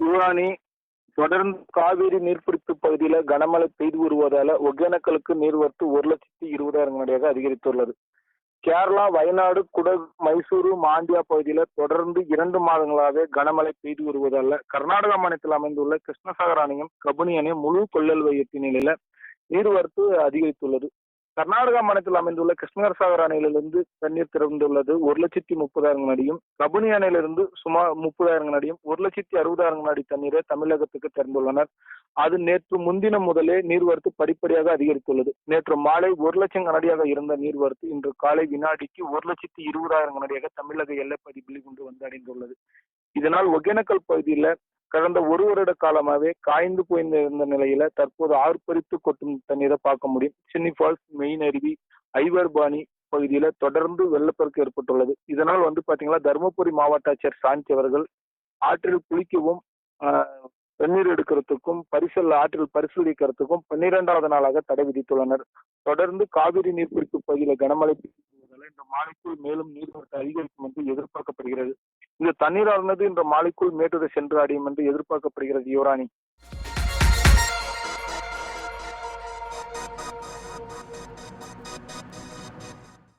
யுவானி தொடர்ந்து காவிரி நீர்பிடிப்பு பகுதியில கனமழை பெய்து வருவதால ஒகேனக்கலுக்கு நீர்வரத்து ஒரு லட்சத்தி இருபதாயிரம் அடியாக அதிகரித்துள்ளது. கேரளா வயநாடு குடகு மைசூரு மாண்டியா பகுதியில தொடர்ந்து இரண்டு மாதங்களாக கனமழை பெய்து வருவதால கர்நாடக மாநிலத்தில் அமைந்துள்ள கிருஷ்ணசாகர் அணையும் கபினி அணையும் முழு கொள்ளல் எட்டிய நிலையில நீர்வரத்து அதிகரித்துள்ளது. கர்நாடகா மாநிலத்தில் அமைந்துள்ள கிருஷ்ணசாகர் அணையிலிருந்து தண்ணீர் திறந்துள்ளது. ஒரு லட்சத்தி முப்பதாயிரம் அடியும். கபினி அணையிலிருந்து சுமார் முப்பதாயிரம் அடியும். ஒரு லட்சத்தி அறுபதாயிரம் அடி தண்ணீரை தமிழகத்துக்கு திறந்துள்ளனர். அது நேற்று முன்தினம் முதலே நீர்வரத்து படிப்படியாக அதிகரித்துள்ளது. நேற்று மாலை ஒரு லட்சம் கனடியாக இருந்த நீர்வரத்து இன்று காலை வினாடிக்கு ஒரு லட்சத்தி இருபதாயிரம் கனடியாக தமிழக எல்லைப்பகுதி கொண்டு வந்து அடைந்துள்ளது. இதனால் ஒகேனக்கல் பகுதியில கடந்த ஒரு வருட காலமாகவே காய்ந்து போயிருந்த நிலையில தற்போது ஆர்ப்பரித்து கொட்டும் தண்ணீரை பார்க்க முடியும். சின்னி ஃபால்ஸ் மெயின் அருவி ஐவர்பாணி பகுதியில தொடர்ந்து வெள்ளப்பெருக்கு ஏற்பட்டுள்ளது. இதனால் வந்து பாத்தீங்கன்னா தருமபுரி மாவட்ட ஆட்சியர் சாந்தி அவர்கள் ஆற்றில் குளிக்கவும் ஆஹ், தண்ணீர் எடுக்கிறதுக்கும் பரிசல் ஆற்றில் பரிசீலிக்கிறதுக்கும் பன்னிரெண்டாவது நாளாக தடை விதித்துள்ளனர். தொடர்ந்து காவிரி நீர்பிடிப்பு பகுதியில கனமழை இந்த மாலைக்குள் மேலும் நீர்வரத்து அதிகரிக்கும் என்று எதிர்பார்க்கப்படுகிறது. இந்த தண்ணீரானது இன்று மாலைக்குள் மேட்டூரை சென்று அடையும் என்று எதிர்பார்க்கப்படுகிறது யுவராணி.